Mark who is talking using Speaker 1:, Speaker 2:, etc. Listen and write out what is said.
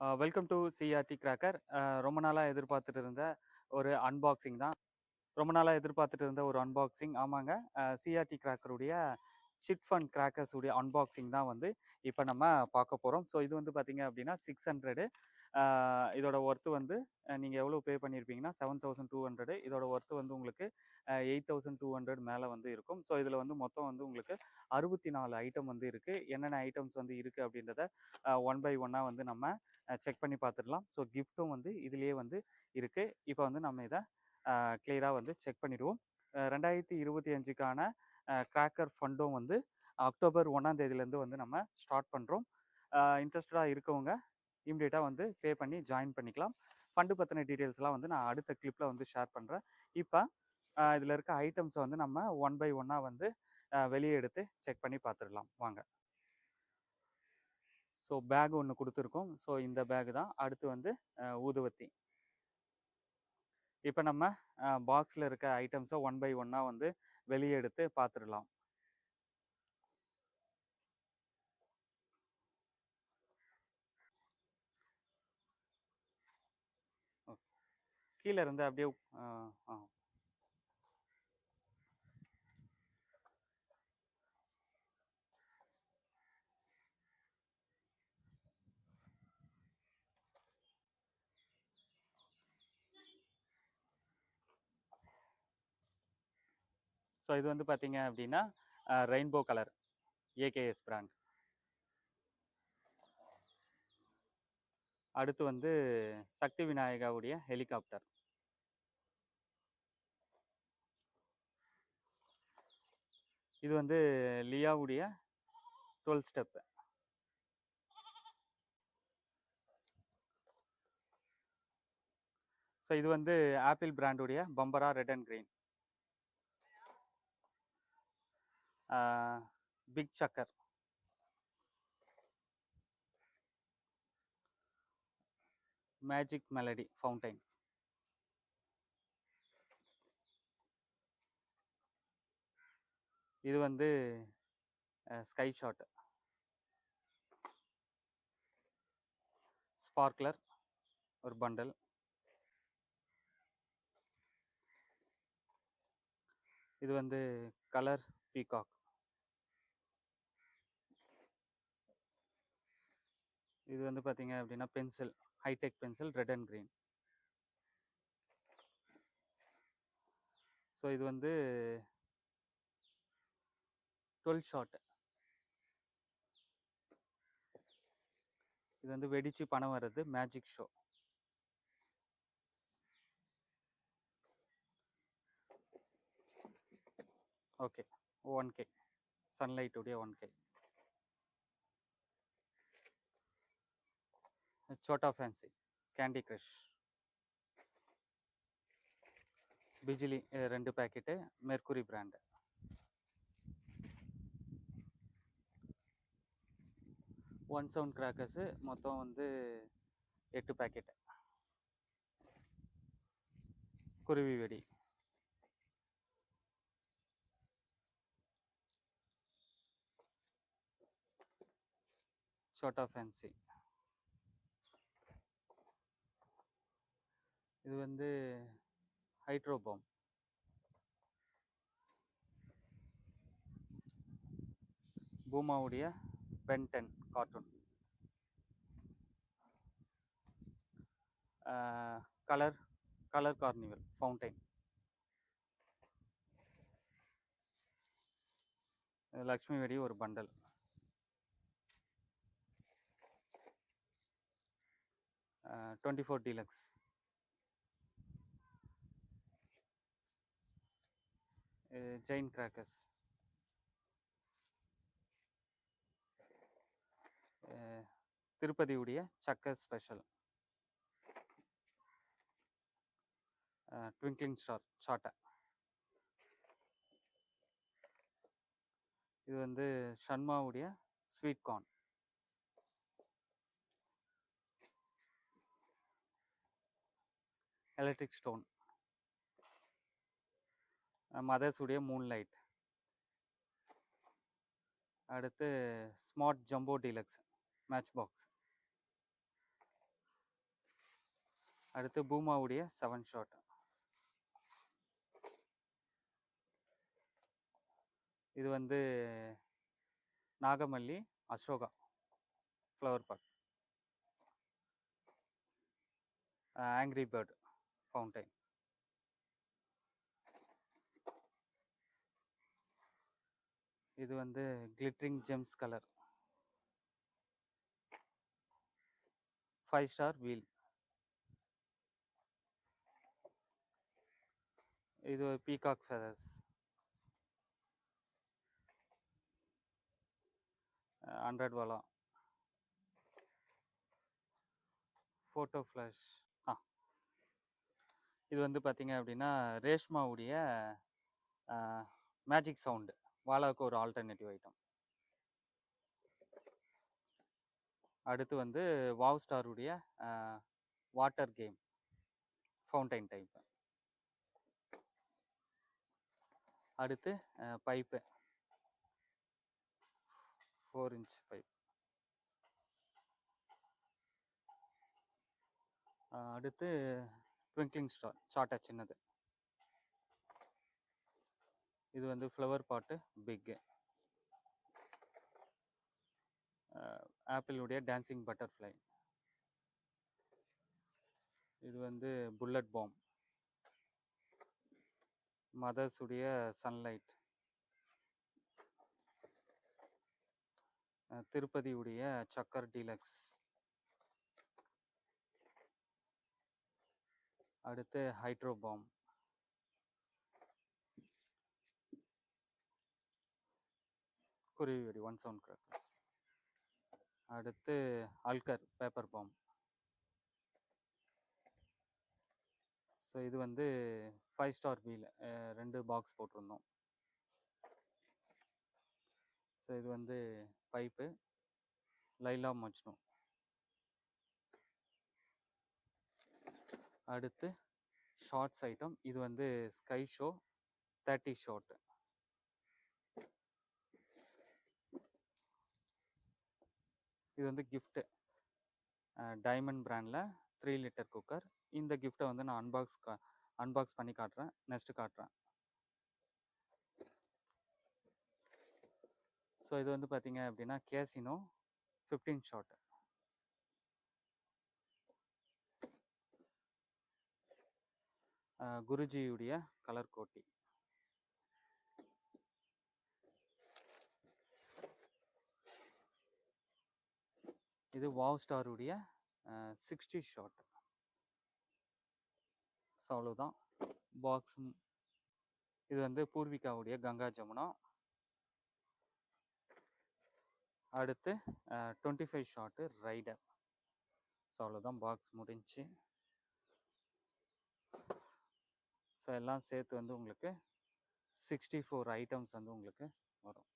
Speaker 1: Welcome to CRT cracker. ரொம்ப நாளாக எதிர்பார்த்துட்டு இருந்த ஒரு அன்பாக்சிங் தான். ரொம்ப நாளாக எதிர்பார்த்துட்டு இருந்த ஒரு அன்பாக்சிங். ஆமாங்க. சிஆர்டி கிராக்கருடைய சிட் ஃபண்ட் கிராக்கர்ஸ் உடைய அன்பாக்சிங் தான் வந்து இப்போ நம்ம பார்க்க போகிறோம் ஸோ இது வந்து பார்த்தீங்க அப்படின்னா சிக்ஸ் ஹண்ட்ரடு. இதோட ஒர்த்து வந்து நீங்கள் எவ்வளோ பே பண்ணியிருப்பீங்கன்னா செவன் தௌசண்ட் டூ ஹண்ட்ரடு. இதோட ஒர்த்து வந்து உங்களுக்கு எயிட் தௌசண்ட் டூ ஹண்ட்ரட் மேலே வந்து இருக்கும். ஸோ இதில் வந்து மொத்தம் வந்து உங்களுக்கு அறுபத்தி நாலு ஐட்டம் வந்து இருக்குது என்னென்ன ஐட்டம்ஸ் வந்து இருக்குது அப்படின்றத ஒன் பை ஒன்னாக வந்து நம்ம செக் பண்ணி பார்த்துடலாம் ஸோ கிஃப்ட்டும் வந்து இதுலேயே வந்து இருக்குது இப்போ வந்து நம்ம இதை கிளியராக வந்து செக் பண்ணிவிடுவோம் ரெண்டாயிரத்தி இருபத்தி அஞ்சுக்கான கிராக்கர் ஃபண்டும் வந்து அக்டோபர் ஒன்றாம் தேதியிலேருந்து வந்து நம்ம ஸ்டார்ட் பண்ணுறோம் இன்ட்ரெஸ்டடாக இருக்கவங்க இம்மிடியட்டாக வந்து பே பண்ணி ஜாயின் பண்ணிக்கலாம். ஃபண்டு பற்றின டீட்டெயில்ஸ்லாம் வந்து நான் அடுத்த கிளிப்பில் வந்து ஷேர் பண்ணுறேன் இப்போ இதில் இருக்க ஐட்டம்ஸை வந்து நம்ம ஒன் பை ஒன்னாக வந்து வெளியே எடுத்து செக் பண்ணி பார்த்துடலாம். வாங்க. ஸோ பேக் ஒன்று கொடுத்துருக்கோம். ஸோ இந்த பேக் தான். அடுத்து வந்து ஊதுவத்தி இப்போ நம்ம பாக்ஸில் இருக்க ஐட்டம்ஸை ஒன் பை ஒன்னாக வந்து வெளியே எடுத்து பார்த்துடலாம் கீழே இருந்து அப்படியே ஸோ இது வந்து பார்த்தீங்க அப்படின்னா ரெயின்போ கலர் ஏகேஎஸ் பிராண்ட் அடுத்து வந்து சக்தி விநாயகாவுடைய ஹெலிகாப்டர் இது வந்து லியாவுடைய டுவெல் ஸ்டெப்பு ஸோ இது வந்து ஆப்பிள் பிராண்டுடைய பம்பரா ரெட் அண்ட் க்ரீன் பிக் சக்கர். Magic melody fountain. இது வந்து ஸ்கை ஷாட் ஸ்பார்க்லர் ஒரு பண்டல். இது வந்து கலர் பீகாக். இது வந்து பார்த்தீங்க அப்படின்னா pencil. Hi-tech pencil red and green so இது வந்து டுவெல் ஷாட் இது வந்து வெடிச்சு பணம் வர்றது magic show okay one K சன்லைட்டுடைய one K Chhota fancy candy crush. பிஜிலி ரெண்டு packet mercury brand. One sound crackers மொத்தம் வந்து எட்டு பேக்கெட்டு. குருவி வெடி. சோட்டா ஃபேன்சி. இது வந்து ஹைட்ரோபாம் பூமாவுடைய Ben 10 cartoon. Colour colour carnival fountain Lakshmi வெடி ஒரு bundle. Twenty four deluxe Jain crackers திருப்பதியுடைய சக்கர் ஸ்பெஷல் ட்விங்க்லிங் ஸ்டார் சாட்டை இது வந்து ஷன்மாவுடைய ஸ்வீட் கார்ன் எலக்ட்ரிக் ஸ்டோன் மதர்ஸுடைய மூன்லைட் மூன் லைட். அடுத்து smart jumbo deluxe match box அடுத்து பூமாவுடைய செவன் ஷாட். இது வந்து Nagamalli Ashoka flower pot angry bird fountain. இது வந்து glittering gems colour five star wheel இது பீகாக் ஃபெதர்ஸ் ஹண்ட்ரட் வாலா. ஃபோட்டோ ஃப்ளாஷ் ஆ. இது வந்து பார்த்தீங்க அப்படின்னா ரேஷ்மாவுடைய மேஜிக் சவுண்டு வாலாவுக்கு ஒரு ஆல்டர்னேட்டிவ் ஐட்டம் அடுத்து வந்து வாவ் ஸ்டாருடைய வாட்டர் கேம் ஃபவுண்டைன் டைப் அடுத்து பைப்பு ஃபோர் இன்ச் பைப் அடுத்து ட்விங்க்லிங் ஸ்டார் சாட்டா சின்னது. இது வந்து ஃப்ளவர் பாட்டு பிக்கு. ஆப்பிளுடைய டான்சிங் பட்டர்ஃப்ளை இது வந்து புல்லட் பாம் மதர்ஸுடைய சன்லைட் திருப்பதியுடைய சக்கர் டீலக்ஸ் அடுத்து ஹைட்ரோ குருவி வெடி ஒன் சவுண்ட் கிராக்கர்ஸ் அடுத்து அல்கர் பேப்பர் பாம் ஸோ இது வந்து ஃபைவ் ஸ்டார் வீல் ரெண்டு பாக்ஸ் போட்டிருந்தோம். ஸோ இது வந்து பைப்பு லைலா மஜ்னு அடுத்து ஷார்ட்ஸ் ஐட்டம் இது வந்து ஸ்கை ஷோ தேர்ட்டி ஷார்ட்டு இது வந்து கிஃப்ட்டு டைமண்ட் பிராண்டில் த்ரீ லிட்டர் குக்கர் இந்த கிஃப்ட்டை வந்து நான் அன்பாக்ஸ் கா அன்பாக்ஸ் பண்ணி காட்டுறேன். நெக்ஸ்ட்டு காட்டுறேன். ஸோ இது வந்து பார்த்தீங்க அப்படின்னா கேசினோ ஃபிஃப்டீன் ஷாட் குருஜியுடைய கலர் கோட்டி. இது வாவ் ஸ்டாருடைய சிக்ஸ்டி ஷாட். ஸோ அவ்வளோதான். பாக்ஸ் இது வந்து பூர்விகாவுடைய கங்கா ஜமுனா. அடுத்து twenty five shot rider so அவ்வளோதான் பாக்ஸ் முடிஞ்சு. ஸோ எல்லாம் சேர்த்து வந்து உங்களுக்கு சிக்ஸ்டி ஃபோர் ஐட்டம்ஸ் வந்து உங்களுக்கு வரும்.